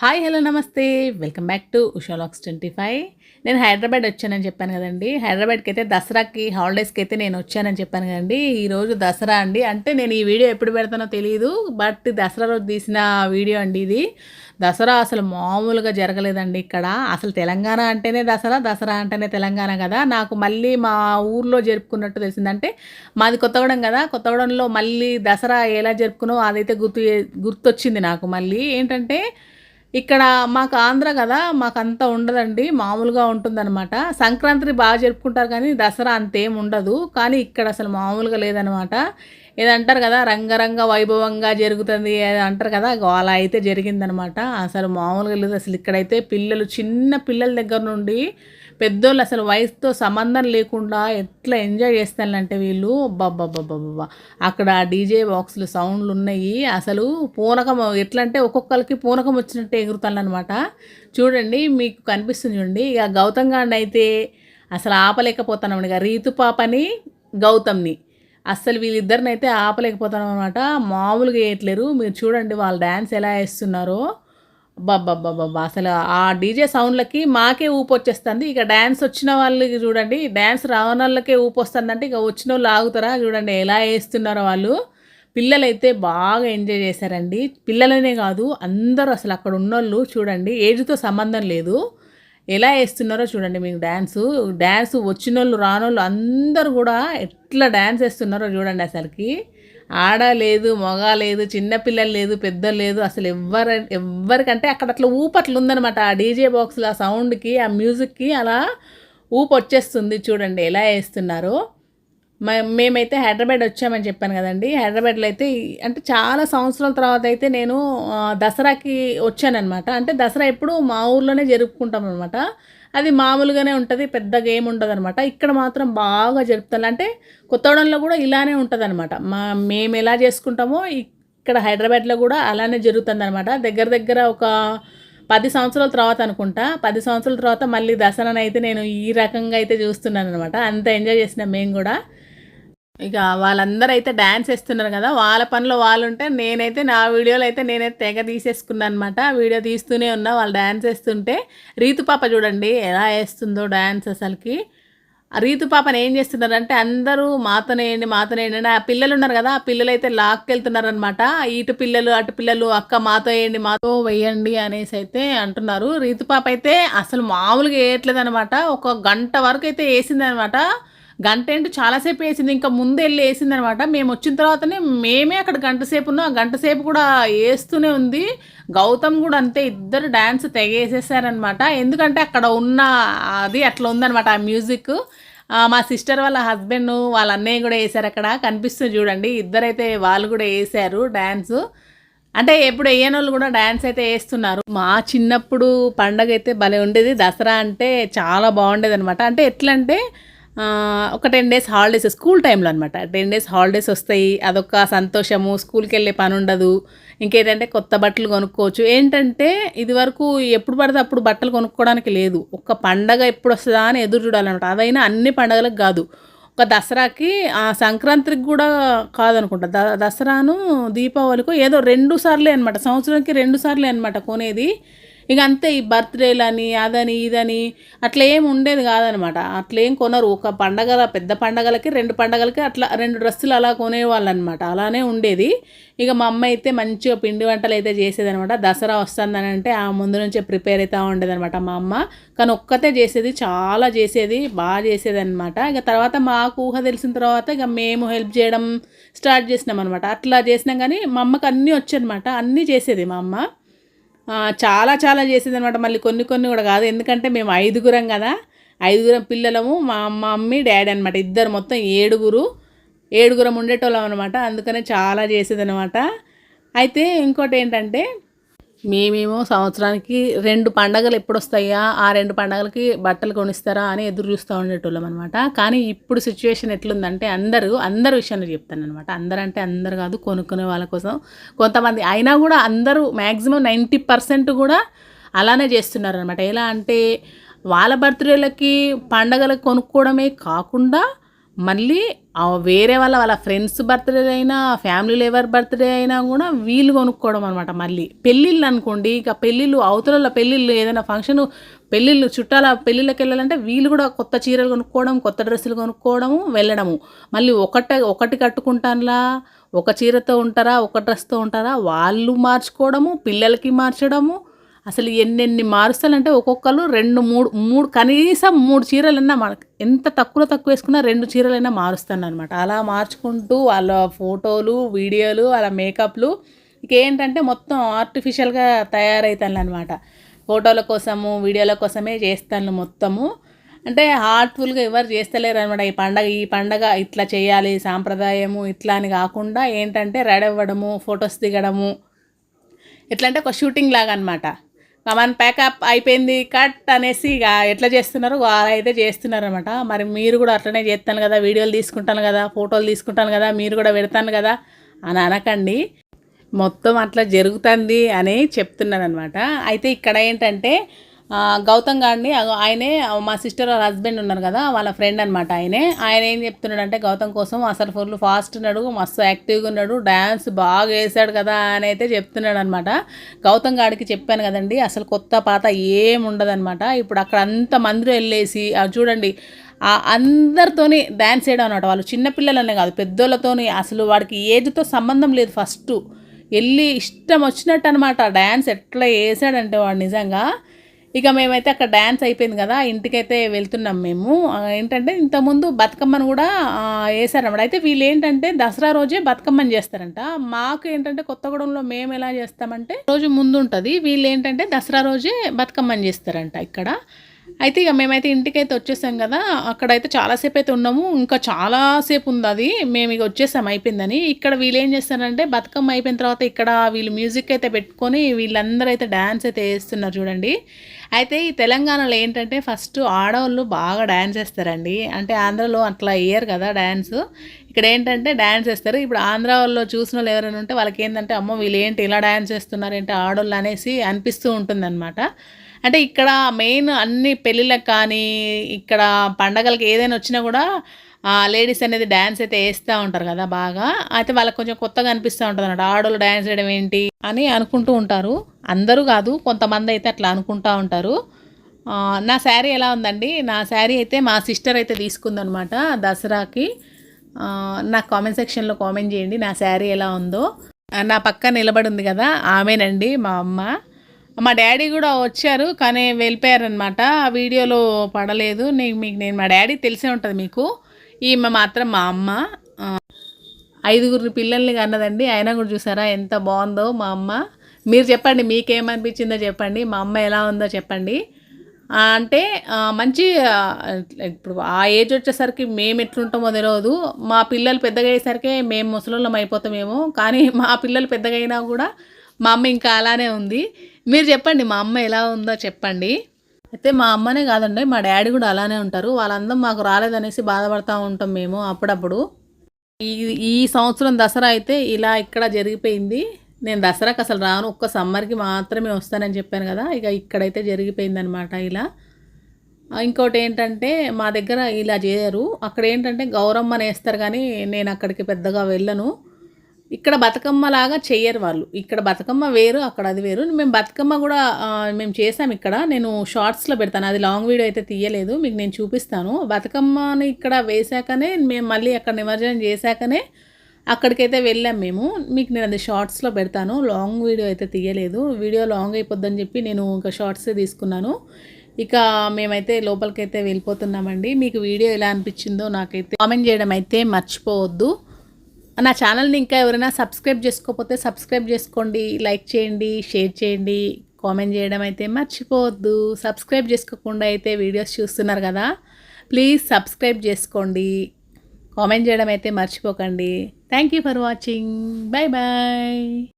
Hi hello నమస్తే. Welcome back to ఉషాలాక్స్ twenty five. నేను హైదరాబాద్ వచ్చానని చెప్పాను కదండి. హైదరాబాద్కి అయితే దసరాకి హాలిడేస్కి అయితే నేను వచ్చానని చెప్పాను కదండి. ఈరోజు దసరా అండి. అంటే నేను ఈ వీడియో ఎప్పుడు పెడతానో తెలియదు బట్ దసరా రోజు తీసిన వీడియో అండి ఇది. దసరా అసలు మామూలుగా జరగలేదండి ఇక్కడ. అసలు తెలంగాణ అంటేనే దసరా దసరా అంటేనే తెలంగాణ కదా. నాకు మళ్ళీ మా ఊర్లో జరుపుకున్నట్టు తెలిసిందంటే మాది కొత్తగూడెం కదా. కొత్తగూడెంలో మళ్ళీ దసరా ఎలా జరుపుకునో అదైతే గుర్తు గుర్తొచ్చింది నాకు మళ్ళీ. ఏంటంటే ఇక్కడ మాకు ఆంధ్ర కదా మాకు అంత ఉండదండి మామూలుగా ఉంటుందన్నమాట. సంక్రాంతి బాగా జరుపుకుంటారు కానీ దసరా అంతేం ఉండదు కానీ ఇక్కడ అసలు మామూలుగా లేదనమాట ఏదంటారు కదా రంగరంగ వైభవంగా జరుగుతుంది అది అంటారు కదా అలా అయితే జరిగిందనమాట అసలు మామూలుగా లేదు అసలు ఇక్కడైతే పిల్లలు చిన్న పిల్లల దగ్గర నుండి పెద్దోళ్ళు అసలు వయసుతో సంబంధం లేకుండా ఎట్లా ఎంజాయ్ చేస్తానంటే వీళ్ళు బాబ్బా అక్కడ డీజే బాక్సులు సౌండ్లు ఉన్నాయి. అసలు పూనకం ఎట్లా అంటే ఒక్కొక్కరికి పూనకం వచ్చినట్టే ఎగురుతానమాట చూడండి మీకు కనిపిస్తుంది చూడండి. ఇక గౌతమ్ గాండ్ అయితే అసలు ఆపలేకపోతాను ఇక. రీతు పాపని గౌతమ్ని. అస్సలు వీళ్ళిద్దరిని అయితే ఆపలేకపోతాను అనమాట మామూలుగా వేయట్లేరు మీరు చూడండి వాళ్ళు డ్యాన్స్ ఎలా వేస్తున్నారో. బాబ్బా అసలు ఆ డీజే సౌండ్లకి మాకే ఊపు వచ్చేస్తుంది ఇక డ్యాన్స్ వచ్చిన వాళ్ళకి చూడండి డ్యాన్స్ రావని వాళ్ళకే ఊపు వస్తుందంటే ఇక వచ్చిన వాళ్ళు ఆగుతారా? చూడండి ఎలా వేస్తున్నారో వాళ్ళు. పిల్లలైతే బాగా ఎంజాయ్ చేశారండి. పిల్లలనే కాదు అందరూ అసలు అక్కడ ఉన్నోళ్ళు చూడండి ఏజ్తో సంబంధం లేదు. ఎలా వేస్తున్నారో చూడండి మీకు డ్యాన్సు డ్యాన్స్ వచ్చినోళ్ళు రానోళ్ళు అందరూ కూడా ఎట్లా డ్యాన్స్ వేస్తున్నారో చూడండి అసలుకి. ఆడ లేదు మగ లేదు చిన్నపిల్లలు లేదు పెద్ద లేదు అసలు ఎవ్వరు ఎవ్వరికంటే అక్కడ అట్లా ఊపట్లు ఉందనమాట ఆ డీజే బాక్స్లో ఆ సౌండ్కి ఆ మ్యూజిక్కి అలా ఊపు వచ్చేస్తుంది చూడండి ఎలా వేస్తున్నారో. మేమైతే హైదరాబాద్ వచ్చామని చెప్పాను కదండి. హైదరాబాద్లో అయితే అంటే చాలా సంవత్సరాల తర్వాత అయితే నేను దసరాకి వచ్చానమాట అంటే దసరా ఎప్పుడు మా ఊర్లోనే జరుపుకుంటాం అనమాట అది మామూలుగానే ఉంటుంది పెద్దగా ఏమి ఉండదు అనమాట ఇక్కడ మాత్రం బాగా జరుపుతారు. అంటే కొత్తగూడెంలో కూడా ఇలానే ఉంటుంది అనమాట మా మేము ఎలా చేసుకుంటామో ఇక్కడ హైదరాబాద్లో కూడా అలానే జరుగుతుంది అనమాట దగ్గర దగ్గర ఒక పది సంవత్సరాల తర్వాత అనుకుంటా. పది సంవత్సరాల తర్వాత మళ్ళీ దసరానైతే అయితే నేను ఈ రకంగా అయితే చూస్తున్నాను అనమాట అంత ఎంజాయ్ చేసిన మేము కూడా. ఇక వాళ్ళందరూ అయితే డ్యాన్స్ వేస్తున్నారు కదా వాళ్ళ పనిలో వాళ్ళు ఉంటే నేనైతే నా వీడియోలో అయితే నేనైతే తెగ తీసేసుకున్నాను అనమాట వీడియో తీస్తూనే ఉన్నా వాళ్ళు డ్యాన్స్ వేస్తుంటే రీతు పాప చూడండి ఎలా వేస్తుందో డ్యాన్స్ అసలుకి. రీతు పాపని ఏం చేస్తున్నారంటే అందరూ మాతనేయండి మాతనేయండి ఆ పిల్లలు ఉన్నారు కదా ఆ పిల్లలు అయితే లాక్కెళ్తున్నారనమాట ఇటు పిల్లలు అటు పిల్లలు అక్క మాతో వేయండి మాతో వేయండి అనేసి అయితే అంటున్నారు. రీతు పాప అయితే అసలు మామూలుగా వేయట్లేదు అనమాట ఒక గంట వరకు అయితే వేసింది అనమాట గంట ఏంటి చాలాసేపు వేసింది ఇంకా ముందు వెళ్ళి వేసింది అనమాట మేము వచ్చిన తర్వాతనే మేమే అక్కడ గంట సేపు ఉన్నాం. ఆ గంట సేపు కూడా వేస్తూనే ఉంది. గౌతమ్ కూడా అంతే ఇద్దరు డ్యాన్స్ తెగేసేసారనమాట. ఎందుకంటే అక్కడ ఉన్న అది అట్లా ఉందనమాట ఆ మ్యూజిక్. మా సిస్టర్ వాళ్ళ హస్బెండ్ వాళ్ళ అన్నయ్య కూడా వేశారు అక్కడ. కనిపిస్తుంది చూడండి ఇద్దరైతే వాళ్ళు కూడా వేశారు డ్యాన్స్ అంటే ఎప్పుడు వేయనోళ్ళు వాళ్ళు కూడా డ్యాన్స్ అయితే వేస్తున్నారు. మా చిన్నప్పుడు పండగ అయితే భలే ఉండేది. దసరా అంటే చాలా బాగుండేది అనమాట అంటే ఎట్లంటే ఒక టెన్ డేస్ హాలిడేస్ స్కూల్ టైంలో అనమాట టెన్ డేస్ హాలిడేస్ వస్తాయి అదొక సంతోషము స్కూల్కి వెళ్ళే పని ఉండదు ఇంకేంటంటే కొత్త బట్టలు కొనుక్కోవచ్చు. ఏంటంటే ఇదివరకు ఎప్పుడు పడితే అప్పుడు బట్టలు కొనుక్కోవడానికి లేదు. ఒక పండగ ఎప్పుడు వస్తుందా అని ఎదురు చూడాలన్నమాట. అదైనా అన్ని పండగలకు కాదు. ఒక దసరాకి సంక్రాంతికి కూడా కాదనుకుంటా. ద దసరాను దీపావళికో ఏదో రెండు సార్లే అనమాట సంవత్సరానికి రెండు సార్లే అనమాట కొనేది. ఇక అంతే ఈ బర్త్డేలని అదని ఇదని అట్లా ఏం ఉండేది కాదనమాట. అట్లా ఏం కొనరు. ఒక పండగల పెద్ద పండగలకి రెండు పండగలకి అట్లా రెండు డ్రెస్సులు అలా కొనేవాళ్ళు అనమాట అలానే ఉండేది. ఇక మా అమ్మ అయితే మంచిగా పిండి వంటలు అయితే చేసేదనమాట. దసరా వస్తుందని అంటే ఆ ముందు నుంచే ప్రిపేర్ అవుతూ ఉండేదనమాట మా అమ్మ. కానీ ఒక్కతే చేసేది చాలా చేసేది బాగా చేసేది అనమాట ఇక తర్వాత మాకు ఊహ తెలిసిన తర్వాత ఇక మేము హెల్ప్ చేయడం స్టార్ట్ చేసినాం అనమాట అట్లా చేసినాం కానీ మా అమ్మకి అన్నీ వచ్చనమాట అన్నీ చేసేది మా అమ్మ. చాలా చాలా చేసింది అనమాట మళ్ళీ కొన్ని కొన్ని కూడా కాదు. ఎందుకంటే మేము ఐదుగురం కదా. ఐదుగురం పిల్లలము మా మమ్మీ డాడీ అనమాట ఇద్దరు మొత్తం ఏడుగురు ఏడుగురం ఉండేటోళ్ళం అనమాట అందుకనే చాలా చేసేది అనమాట అయితే ఇంకోటి ఏంటంటే మేమేమో సంవత్సరానికి రెండు పండగలు ఎప్పుడు వస్తాయా ఆ రెండు పండగలకి బట్టలు కొనిస్తారా అని ఎదురు చూస్తూ ఉండేటోళ్ళం అనమాట కానీ ఇప్పుడు సిచ్యువేషన్ ఎట్లుందంటే అందరూ అందరు విషయాన్ని చెప్తాను అనమాట అందరూ అంటే అందరు కాదు కొనుక్కునే వాళ్ళ కోసం. కొంతమంది అయినా కూడా అందరూ మ్యాక్సిమం నైంటీ పర్సెంట్ కూడా అలానే చేస్తున్నారు అనమాట ఎలా అంటే వాళ్ళ బర్త్డేలకి పండగలకు కొనుక్కోవడమే కాకుండా మళ్ళీ వేరే వాళ్ళ వాళ్ళ ఫ్రెండ్స్ బర్త్డే అయినా ఫ్యామిలీ ఎవరి బర్త్డే అయినా కూడా వీళ్ళు కొనుక్కోవడం అనమాట మళ్ళీ. పెళ్ళిళ్ళు అనుకోండి ఇక పెళ్ళిళ్ళు అవతల పెళ్ళిళ్ళు ఏదైనా ఫంక్షన్ పెళ్ళిళ్ళు చుట్టాల పెళ్ళిళ్ళకి వెళ్ళాలంటే వీళ్ళు కూడా కొత్త చీరలు కొనుక్కోవడం కొత్త డ్రెస్సులు కొనుక్కోవడము వెళ్ళడము. మళ్ళీ ఒకట ఒకటి కట్టుకుంటానులా ఒక చీరతో ఉంటారా ఒక డ్రెస్తో ఉంటారా వాళ్ళు మార్చుకోవడము పిల్లలకి మార్చడము అసలు ఎన్నెన్ని మారుస్తాలంటే ఒక్కొక్కరు రెండు మూడు మూడు కనీసం మూడు చీరలైనా మనకు ఎంత తక్కువ తక్కువ వేసుకున్నా రెండు చీరలైనా మారుస్తాను అనమాట అలా మార్చుకుంటూ వాళ్ళ ఫోటోలు వీడియోలు వాళ్ళ మేకప్లు ఇంకేంటంటే మొత్తం ఆర్టిఫిషియల్గా తయారవుతాను అనమాట ఫోటోల కోసము వీడియోల కోసమే చేస్తాను మొత్తము. అంటే హార్ట్ఫుల్గా ఎవరు చేస్తలేరు అనమాట ఈ పండగ ఈ పండగ ఇట్లా చేయాలి సాంప్రదాయము ఇట్లా అని కాకుండా ఏంటంటే రెడీ అవ్వడము ఫొటోస్ దిగడము. ఎట్లా అంటే ఒక షూటింగ్ లాగా అనమాట మన ప్యాకప్ అయిపోయింది కట్ అనేసి ఇక ఎట్లా చేస్తున్నారు? అలా అయితే చేస్తున్నారనమాట మరి మీరు కూడా అట్లనే చేస్తాను కదా వీడియోలు తీసుకుంటాను కదా ఫోటోలు తీసుకుంటాను కదా మీరు కూడా పెడతాను కదా అని అనకండి. మొత్తం అట్లా జరుగుతుంది అని చెప్తున్నాను అనమాట అయితే ఇక్కడ ఏంటంటే గౌతమ్ గారిని ఆయనే మా సిస్టర్ వాళ్ళ హస్బెండ్ ఉన్నారు కదా వాళ్ళ ఫ్రెండ్ అనమాట ఆయనే. ఆయన ఏం చెప్తున్నాడంటే గౌతమ్ కోసం అసలు ఫుల్ ఫాస్ట్ ఉన్నాడు మస్తు యాక్టివ్గా ఉన్నాడు డ్యాన్స్ బాగా వేసాడు కదా అని అయితే చెప్తున్నాడు అనమాట గౌతమ్ గారికి చెప్పాను కదండి అసలు కొత్త పాత ఏం ఇప్పుడు అక్కడ అంత మందిలో వెళ్ళేసి చూడండి అందరితోని డ్యాన్స్ చేయడం అనమాట వాళ్ళు చిన్నపిల్లలనే కాదు పెద్దోళ్ళతోని అసలు వాడికి ఏజ్తో సంబంధం లేదు ఫస్ట్ వెళ్ళి ఇష్టం వచ్చినట్టు అనమాట డ్యాన్స్ ఎట్లా వేసాడంటే వాడు నిజంగా. ఇక మేమైతే అక్కడ డ్యాన్స్ అయిపోయింది కదా ఇంటికైతే వెళ్తున్నాం మేము. ఏంటంటే ఇంతకుముందు బతుకమ్మను కూడా వేసారన్నమాట అయితే వీళ్ళు ఏంటంటే దసరా రోజే బతుకమ్మని చేస్తారంట. మాకు ఏంటంటే కొత్తగూడెంలో మేము ఎలా చేస్తామంటే రోజు ముందు ఉంటుంది వీళ్ళు ఏంటంటే దసరా రోజే బతుకమ్మని చేస్తారంట ఇక్కడ. అయితే ఇక మేమైతే ఇంటికైతే వచ్చేసాం కదా అక్కడైతే చాలాసేపు అయితే ఉన్నాము ఇంకా చాలాసేపు ఉంది అది. మేము ఇక వచ్చేసాం అయిపోయిందని. ఇక్కడ వీళ్ళు ఏం చేస్తారంటే బతుకమ్మ అయిపోయిన తర్వాత ఇక్కడ వీళ్ళు మ్యూజిక్ అయితే పెట్టుకొని వీళ్ళందరూ అయితే డ్యాన్స్ అయితే వేస్తున్నారు చూడండి. అయితే ఈ తెలంగాణలో ఏంటంటే ఫస్ట్ ఆడవాళ్ళు బాగా డ్యాన్స్ వేస్తారండి. అంటే ఆంధ్రలో అట్లా వేయరు కదా డ్యాన్స్ ఇక్కడ ఏంటంటే డ్యాన్స్ వేస్తారు. ఇప్పుడు ఆంధ్ర వాళ్ళు చూసిన వాళ్ళు ఎవరైనా ఉంటే వాళ్ళకి ఏంటంటే అమ్మ వీళ్ళు ఏంటి ఇలా డ్యాన్స్ వేస్తున్నారు ఏంటి ఆడవాళ్ళు అనేసి అనిపిస్తూ ఉంటుందన్నమాట. అంటే ఇక్కడ మెయిన్ అన్ని పెళ్ళిళ్ళకి కానీ ఇక్కడ పండగలకి ఏదైనా వచ్చినా కూడా లేడీస్ అనేది డ్యాన్స్ అయితే వేస్తూ ఉంటారు కదా బాగా. అయితే వాళ్ళకి కొంచెం కొత్తగా అనిపిస్తూ ఉంటుంది అన్నమాట. ఆడోళ్ళు డ్యాన్స్ వేయడం ఏంటి అని అనుకుంటూ ఉంటారు. అందరూ కాదు కొంతమంది అయితే అట్లా అనుకుంటూ ఉంటారు. నా శారీ ఎలా ఉందండి? నా శారీ అయితే మా సిస్టర్ అయితే తీసుకుందనమాట దసరాకి. నా కామెంట్ సెక్షన్లో కామెంట్ చేయండి నా శారీ ఎలా ఉందో. నా పక్క నిలబడి ఉంది కదా ఆమెనండి మా అమ్మ. మా డాడీ కూడా వచ్చారు కానీ వెళ్ళిపోయారనమాట ఆ వీడియోలో పడలేదు. నేను మీకు నేను మా డాడీ తెలిసే ఉంటుంది మీకు. ఈమె మాత్రం మా అమ్మ. ఐదుగురు పిల్లల్ని కన్నదండి. అయినా కూడా చూసారా ఎంత బాగుందో మా అమ్మ. మీరు చెప్పండి మీకేమనిపించిందో చెప్పండి. మా అమ్మ ఎలా ఉందో చెప్పండి. అంటే మంచి ఇప్పుడు ఆ ఏజ్ వచ్చేసరికి మేము ఎట్లుంటామో తెలియదు మా పిల్లలు పెద్దగా అయ్యేసరికి మేము ముసలిళ్ళం అయిపోతామేమో. కానీ మా పిల్లలు పెద్దగా అయినా కూడా మా అమ్మ ఇంకా అలానే ఉంది. మీరు చెప్పండి మా అమ్మ ఎలా ఉందో చెప్పండి. అయితే మా అమ్మనే కాదండి మా డాడీ కూడా అలానే ఉంటారు. వాళ్ళందరం మాకు రాలేదనేసి బాధపడుతూ ఉంటాం మేము అప్పుడప్పుడు. ఈ ఈ సంవత్సరం దసరా అయితే ఇలా ఇక్కడ జరిగిపోయింది. నేను దసరాకి అసలు రాను ఒక్క సమ్మర్కి మాత్రమే వస్తానని చెప్పాను కదా ఇక ఇక్కడైతే జరిగిపోయిందనమాట ఇలా. ఇంకోటి ఏంటంటే మా దగ్గర ఇలా చేయరు. అక్కడ ఏంటంటే గౌరమ్మని వేస్తారు కానీ నేను అక్కడికి పెద్దగా వెళ్ళను. ఇక్కడ బతుకమ్మ లాగా చెయ్యరు వాళ్ళు. ఇక్కడ బతుకమ్మ వేరు అక్కడ అది వేరు. మేము బతుకమ్మ కూడా మేము చేసాం ఇక్కడ. నేను షార్ట్స్లో పెడతాను. అది లాంగ్ వీడియో అయితే తీయలేదు. మీకు నేను చూపిస్తాను. బతుకమ్మని ఇక్కడ వేసాకనే మేము మళ్ళీ అక్కడ నిమజ్జనం చేశాకనే అక్కడికైతే వెళ్ళాం మేము. మీకు నేను అది షార్ట్స్లో పెడతాను. లాంగ్ వీడియో అయితే తీయలేదు. వీడియో లాంగ్ అయిపోద్దని చెప్పి నేను ఇంకా షార్ట్సే తీసుకున్నాను. ఇక మేమైతే లోపలికైతే వెళ్ళిపోతున్నామండి. మీకు వీడియో ఎలా అనిపించిందో నాకైతే కామెంట్ చేయడం అయితే మర్చిపోవద్దు. నా ఛానల్ని ఇంకా ఎవరైనా సబ్స్క్రైబ్ చేసుకోకపోతే సబ్స్క్రైబ్ చేసుకోండి లైక్ చేయండి షేర్ చేయండి కామెంట్ చేయడం అయితే మర్చిపోవద్దు. సబ్స్క్రైబ్ చేసుకోకుండా అయితే వీడియోస్ చూస్తున్నారు కదా ప్లీజ్ సబ్స్క్రైబ్ చేసుకోండి. కామెంట్ చేయడం అయితే మర్చిపోకండి. Thank you for watching. Bye bye